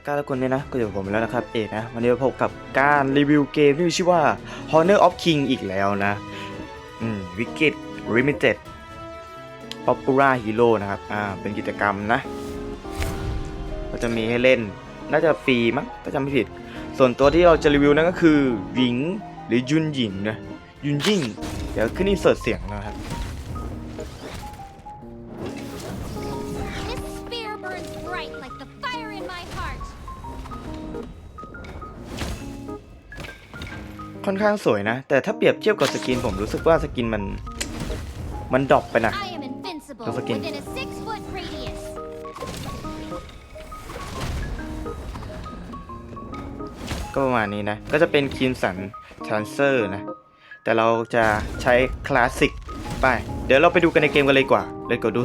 กกาทุกคนเนี่ยนะก็อยู่กับผมแล้วนะครับเอกนะวันนี้มาพบกับการรีวิวเกมที่มีชื่อว่า Honor of King อีกแล้วนะอืม Wicked Limited Popular Hero นะครับอ่าเป็นกิจกรรมนะก็จะมีให้เล่นน่าจะฟรีมั้งถ้าจำไม่ผิด ส่วนตัวที่เราจะรีวิวนั่นก็คือหวิงหรือยุนหยิงนะยุนยิ่งเดี๋ยวขึ้นอินเสิร์ตเสียงนะครับ ค่อนข้างสวยนะ แต่ถ้าเปรียบเทียบกับสกินผมรู้สึกว่าสกินมันมันดรอปไปนะ I am invincible Don't forget. within a six foot radius. ก็ประมาณนี้นะ ก็จะเป็นคิมสันทรานเซอร์นะ แต่เราจะใช้คลาสสิกไป เดี๋ยวเราไปดูกันในเกมกันเลยดีกว่าเลยกดดู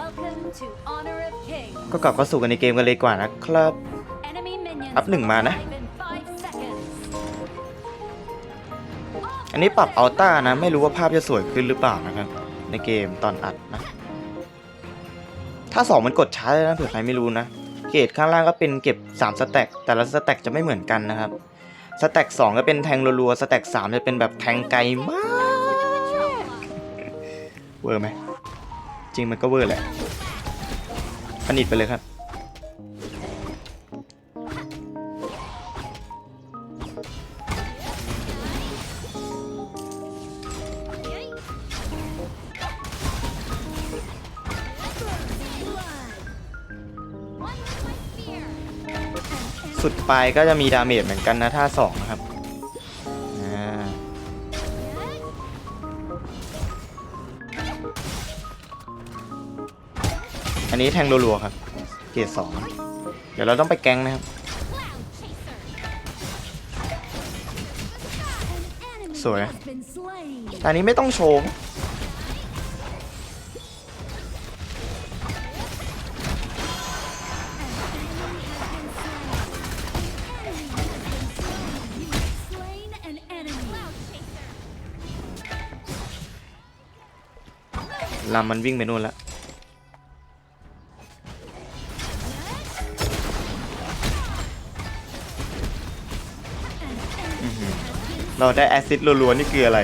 Welcome to Honor of Kings. ก็กลับเข้าสู่กันในเกมกันเลยดีกว่านะครับ Enemy minions อัพหนึ่งมานะ อันนี้ปรับอัลต้านะ ไม่รู้ว่าภาพจะสวยขึ้นหรือเปล่านะครับ ในเกมตอนอัดนะ ถ้า 2 มันกดช้าเลยนะเผื่อใครไม่รู้นะเกรดข้างล่างก็เป็นเก็บ 3 สแต็กแต่ละสแต็กจะไม่เหมือนกันนะครับ สแต็ก2ก็เป็นแทงรัวๆ สแต็ก3จะเป็นแบบแทงไกลมาก เวอร์ไหม จริงมันก็เวอร์แหละผนิตไปเลยครับ สุดปลายก็จะมีดาเมจเหมือนกันนะท่าสองนะครับอันนี้แทงรัวๆครับ เกรดสองเดี๋ยวเราต้องไปแก๊งนะครับ สวยแต่อันนี้ไม่ต้องโชว์ ลำมันวิ่งไปนู่นแล้วอื้อหือเราได้แอซิดรัวๆนี่คืออะไร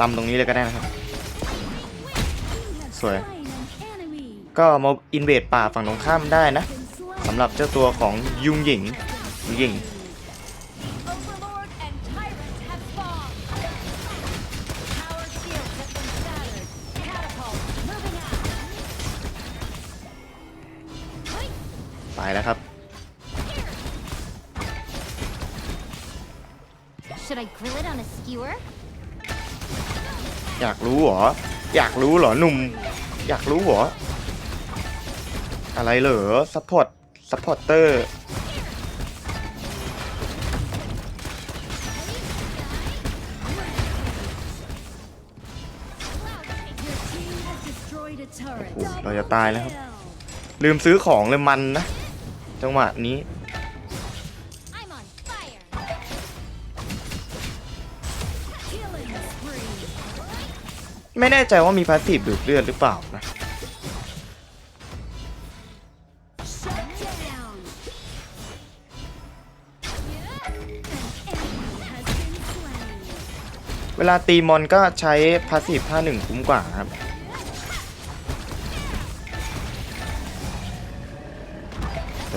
ลำตรงนี้เลยก็ได้นะครับ สวย Slain an enemy. ก็มาอินเวดป่าฝั่งตรงข้ามได้นะ Been slain. สำหรับเจ้าตัวของยุงหญิงยุงหญิง ไปแล้วครับ Should I grill it on a skewer? อยากรู้เหรอ อยากรู้เหรอหนุ่ม อยากรู้เหรอ อะไรเหรอซัพพอร์ตซัพพอร์เตอร์ Your team has destroyed a turret. โอ้โหเราจะตายแล้วครับ Kill. ลืมซื้อของเลยมันนะ จังหวะนี้ I'm on fire. Killing spree. ไม่แน่ใจว่ามีพาสซีฟดูดเลือดหรือเปล่านะ Shut down. An enemy has been slain. เวลาตีมอนก็ใช้พาสซีฟท่าหนึ่งคุ้มกว่าครับ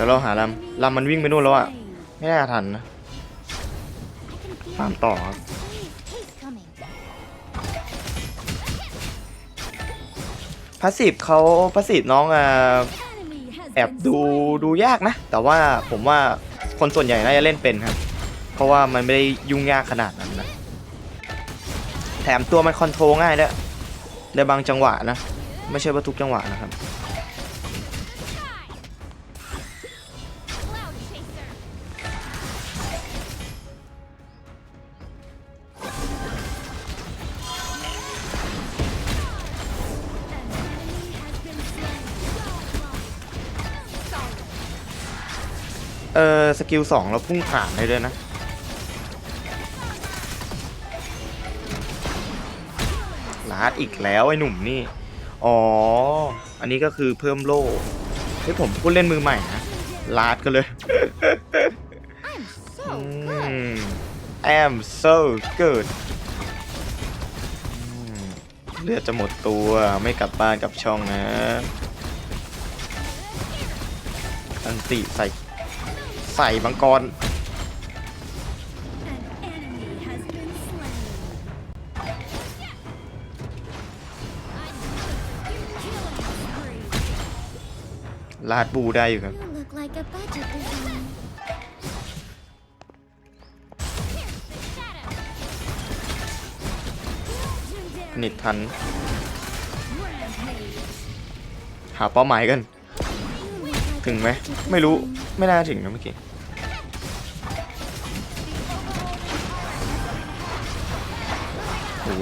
ดี๋ยวเราหาลำลำมันวิ่งไปนู่นแล้วอะไม่น่าทันนะตามต่อครับพาสซีฟเขาพาสซีฟน้องอะแอบดูดูยากนะ แต่ว่าผมว่าคนส่วนใหญ่น่าจะเล่นเป็นครับ เพราะว่ามันไม่ได้ยุ่งยากขนาดนั้นนะแถมตัวมันคอนโทรลง่ายด้วยในบางจังหวะนะ ไม่ใช่ว่าทุกจังหวะนะครับ ออสกิลสองเราพุ่งผ่านได้ด้วยนะ Killing าร์จอีกแล้วไอ้หนุ่มนี่ อ๋อ อันนี้ก็คือเพิ่มโล่เฮ้ยผมพูดเล่นมือใหม่นะ ลาดกันเลย I'm so อื good. ม so good เลือดจะหมดตัวไม่กลับบ้านกลับช่องนะ อันติใส่ ใส่บางกรลาดบูได้อยู่ครับ นิดทัน หาเป้าหมายกัน ถึงไหม ไม่รู้ ไม่น่าถึงนะเมื่อกี้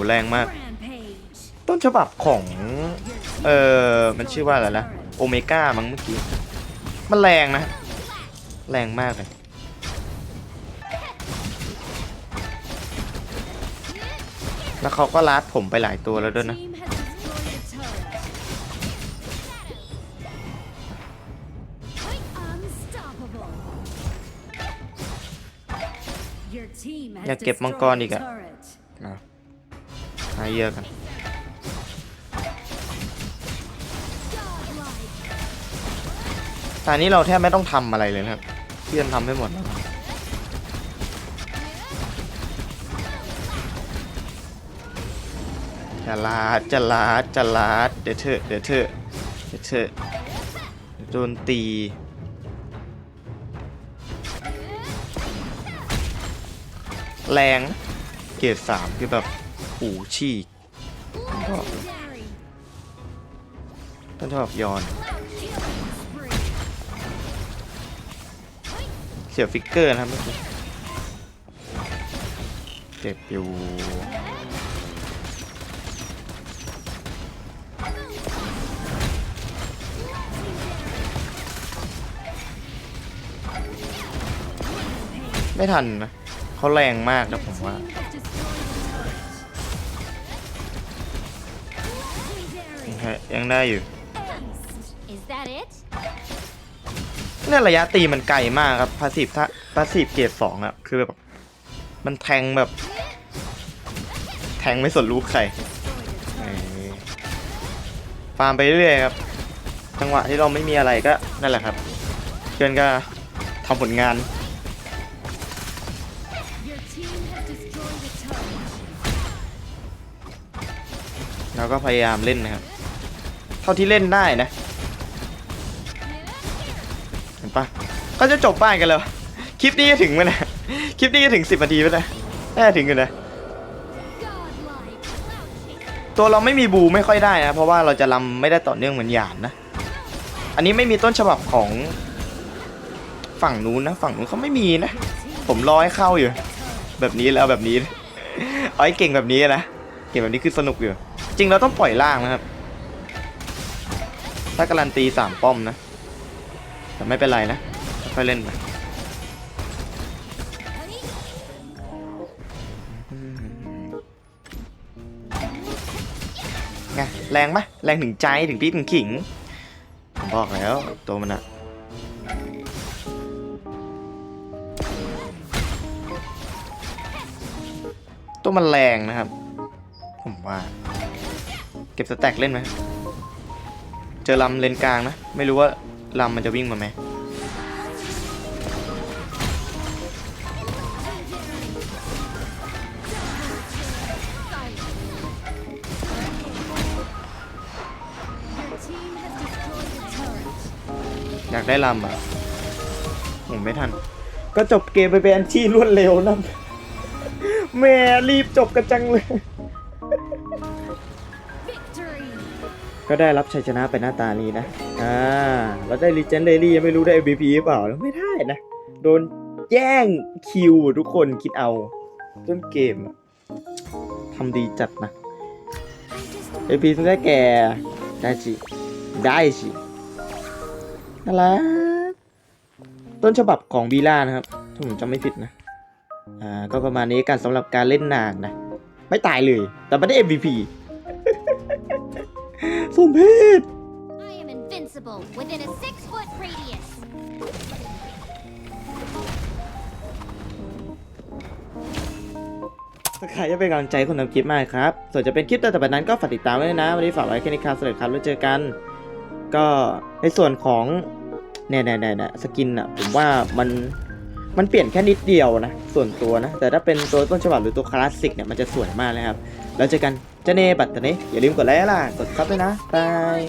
แรงมาก Rampage. ต้นฉบับของ เออมันชื่อว่าอะไรนะโอเมก้ามั้งเมื่อกี้ มันแรงนะ แรงมากเลยแล้วเขาก็ลัดผมไปหลายตัวแล้วด้วยนะ Team has destroyed a turret. Unstoppable. Your team has อยากเก็บมังกร destroyed อีก a อะ อะหาเยอะกันตอนนี้เราแทบไม่ต้องทำอะไรเลยนะครับเพื่อนทำให้หมดแล้วจะลาดจะลาดจะลาดเดี๋ยวเถอเดี๋ยวเถอเดี๋ยวเถอดโดนตีแรงเกรดสามคือแบบ หูฉีก Legendary. ต้นฉบับยอน เสียฟิกเกอร์นะครับเมื่อกี้เจ็บอยู่ไม่ทันนะเขาแรงมากนะผมว่า a turret. ยัง Legendary. ไงยังได้อยู่ Ace. Is that it? เนี่ยระยะตีมันไกลมากครับพาสีฟถ้าพาสีฟเกรดสองอะคือแบบมันแทงแบบ แทงไม่สนลูกใคร Destroyed a เอ turret. อฟาร์มไปเรื่อยๆครับ จังหวะที่เราไม่มีอะไรก็นั่นแหละครับเพื่อนก็ทำผลงาน Your team has destroyed a turret. แล้วก็พยายามเล่นนะครับเท่าที่เล่นได้นะ เห็นปะก็จะจบบ้านกันแล้ว คลิปนี้จะถึงไหมนะ คลิปนี้จะถึง10นาทีไหมนะน่าถึงกันนะ ตัวเราไม่มีบูไม่ค่อยได้นะ เพราะว่าเราจะลำไม่ได้ต่อเนื่องเหมือนหยานนะ อันนี้ไม่มีต้นฉบับของฝั่งนู้นนะ ฝั่งนู้นเขาไม่มีนะ ผมรอให้เข้าอยู่ แบบนี้แล้วแบบนี้นะเอาให้เก่งแบบนี้นะ เก่งแบบนี้คือสนุกอยู่ จริงเราต้องปล่อยล่างนะครับ ถ้าการันตีสามป้อมนะ แต่ไม่เป็นไรนะ ค่อยเล่นไปไงแรงไหมแรงถึงใจถึงที่ถึงขิงผมบอกแล้วตัวมันอะตัวมันแรงนะครับ ผมว่า เก็บสแต็กเล่นไหม เจอลำเลนกลางนะ ไม่รู้ว่าลำมันจะวิ่งมาไหมอยากได้ลำอะผมไม่ทัน ก็จบเกมไปเป็นอันที่รวดเร็วนะแม่รีบจบกันจังเลย ก็ได้รับชัยชนะไปหน้าตานี้นะ อ่าแล้วได้ Legendary ยังไม่รู้ได้ MVP หรือเปล่าไม่ได้นะ โดนแย่งคิวทุกคนคิดเอาต้นเกมทำดีจัดนะ MVP ซึ่งได้แก่ได้ชิได้ชิน่ารักต้นฉบับของบีล่านะครับถ้าผมจำไม่ผิดนะ อ่า ก็ประมาณนี้กันสำหรับการเล่นนางนะ ไม่ตายเลย แต่ไม่ได้ MVP สมเพศ I am invincible within a six foot radius. ถ้าใครจะเป็นกำลังใจให้คนทำคลิปมากครับ ส่วนจะเป็นคลิปต่อไปนั้นก็ฝากติดตามไว้ด้วยนะ วันนี้ฝากไว้แค่นี้ครับสวัสดีครับแล้วเจอกัน ก็ในส่วนของเนี่ยเนี่ยเนี่ยเนี่ยสกินอะผมว่ามัน มันเปลี่ยนแค่นิดเดียวนะ ส่วนตัวนะ แต่ถ้าเป็นตัวต้นฉบับหรือตัวคลาสสิกเนี่ยมันจะสวยมากเลยครับ แล้วเจอกันเจเนบัตตานี้อย่าลืมกดไลค์ล่ะ กดซับด้วยนะบาย